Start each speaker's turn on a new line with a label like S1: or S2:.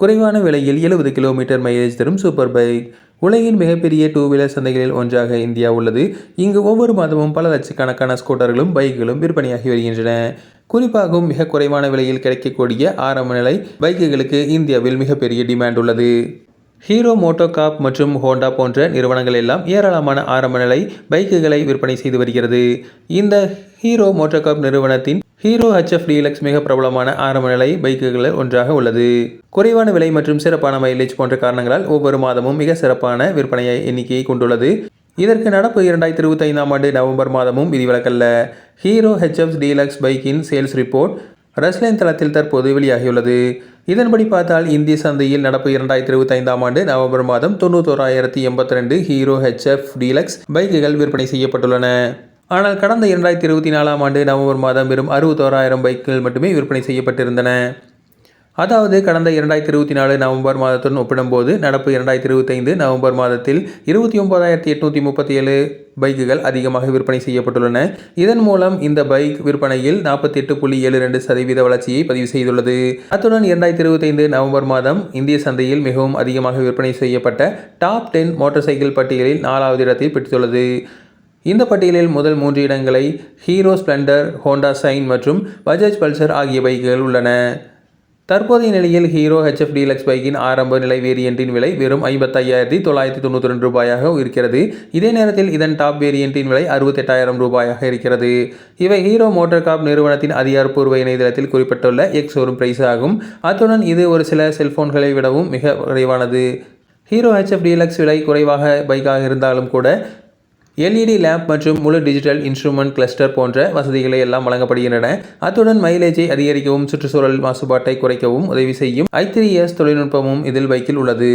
S1: குறைவான விலையில் எழுபது கிலோமீட்டர் மைலேஜ் தரும் சூப்பர் பைக் உலகின் மிகப்பெரிய டூ வீலர் சந்தைகளில் ஒன்றாக இந்தியா உள்ளது. இங்கு ஒவ்வொரு மாதமும் பல லட்சக்கணக்கான ஸ்கூட்டர்களும் பைக்குகளும் விற்பனையாகி வருகின்றன. குறிப்பாகவும் மிக குறைவான விலையில் கிடைக்கக்கூடிய ஆரம்ப நிலை பைக்குகளுக்கு இந்தியாவில் மிகப்பெரிய டிமாண்ட் உள்ளது. ஹீரோ மோட்டோகாப் மற்றும் ஹோண்டா போன்ற நிறுவனங்கள் எல்லாம் ஏராளமான ஆரம்ப நிலை பைக்குகளை விற்பனை செய்து வருகிறது. இந்த ஹீரோ மோட்டோகாப் நிறுவனத்தின் ஹீரோ ஹெச்எஃப் டீலக்ஸ் மிக பிரபலமான ஆரம்ப நிலை பைக்குகளில் ஒன்றாக உள்ளது. குறைவான விலை மற்றும் சிறப்பான மைலேஜ் போன்ற காரணங்களால் ஒவ்வொரு மாதமும் மிக சிறப்பான விற்பனையை எண்ணிக்கையை கொண்டுள்ளது. இதற்கு நடப்பு இரண்டாயிரத்தி இருபத்தி ஐந்தாம் ஆண்டு நவம்பர் மாதமும் விதிவிலக்கல்ல. ஹீரோ ஹெச்எஃப் டீலக்ஸ் பைக்கின் சேல்ஸ் ரிப்போர்ட் ரஸ்லைன் தளத்தில் தற்போது வெளியாகியுள்ளது. இதன்படி பார்த்தால் இந்திய சந்தையில் நடப்பு இரண்டாயிரத்தி இருபத்தி ஐந்தாம் ஆண்டு நவம்பர் மாதம் தொண்ணூத்தோராயிரத்தி எண்பத்தி ரெண்டு ஹீரோ ஹெச்எஃப் டீலக்ஸ் பைக்குகள் விற்பனை செய்யப்பட்டுள்ளன. ஆனால் கடந்த இரண்டாயிரத்தி இருபத்தி நாலாம் ஆண்டு நவம்பர் மாதம் வெறும் அறுபத்தோராயிரம் பைக்குகள் மட்டுமே விற்பனை செய்யப்பட்டிருந்தன. அதாவது கடந்த இரண்டாயிரத்தி இருபத்தி நாலு நவம்பர் மாதத்துடன் ஒப்பிடும்போது நடப்பு இரண்டாயிரத்தி இருபத்தைந்து நவம்பர் மாதத்தில் இருபத்தி ஒன்பதாயிரத்தி எட்நூற்றி முப்பத்தி ஏழு பைக்குகள் அதிகமாக விற்பனை செய்யப்பட்டுள்ளன. இதன் மூலம் இந்த பைக் விற்பனையில் நாற்பத்தி எட்டு புள்ளி ஏழு ரெண்டு சதவீத வளர்ச்சியை பதிவு செய்துள்ளது. அத்துடன் இரண்டாயிரத்தி இருபத்தைந்து நவம்பர் மாதம் இந்திய சந்தையில் மிகவும் அதிகமாக விற்பனை செய்யப்பட்ட டாப் டென் மோட்டார் சைக்கிள் பட்டியலில் நாலாவது இடத்தை பெற்றுள்ளது. இந்த பட்டியலில் முதல் மூன்று இடங்களை ஹீரோ ஸ்ப்ளெண்டர் ஹோண்டா சைன் மற்றும் பஜாஜ் பல்சர் ஆகிய பைக்குகள் உள்ளன. தற்போதைய நிலையில் ஹீரோ ஹெச்எஃப் டீலக்ஸ் பைக்கின் ஆரம்ப நிலை வேரியண்டின் விலை வெறும் ஐம்பத்தையாயிரத்தி தொள்ளாயிரத்தி தொண்ணூற்றி ரெண்டு ரூபாயாக இருக்கிறது. இதே நேரத்தில் இதன் டாப் வேரியண்டின் விலை அறுபத்தெட்டாயிரம் ரூபாயாக இருக்கிறது. இவை ஹீரோ மோட்டார் காப் நிறுவனத்தின் அதிகாரப்பூர்வ இணையதளத்தில் குறிப்பிட்டுள்ள எக்ஸ் ஷோரூம் பிரைஸ் ஆகும். அத்துடன் இது ஒரு சில செல்போன்களை விடவும் மிக குறைவானது. ஹீரோ ஹெச்எஃப் டீலக்ஸ் விலை குறைவாக பைக்காக இருந்தாலும் கூட எல்இடி லேம்ப் மற்றும் முழு டிஜிட்டல் இன்ஸ்ட்ருமெண்ட் கிளஸ்டர் போன்ற வசதிகளை எல்லாம் வழங்கப்படுகின்றன. அத்துடன் மைலேஜை அதிகரிக்கவும் சுற்றுச்சூழல் மாசுபாட்டை குறைக்கவும் உதவி செய்யும் ஐ த்ரீ எஸ் தொழில்நுட்பமும் இதில் பைக்கில் உள்ளது.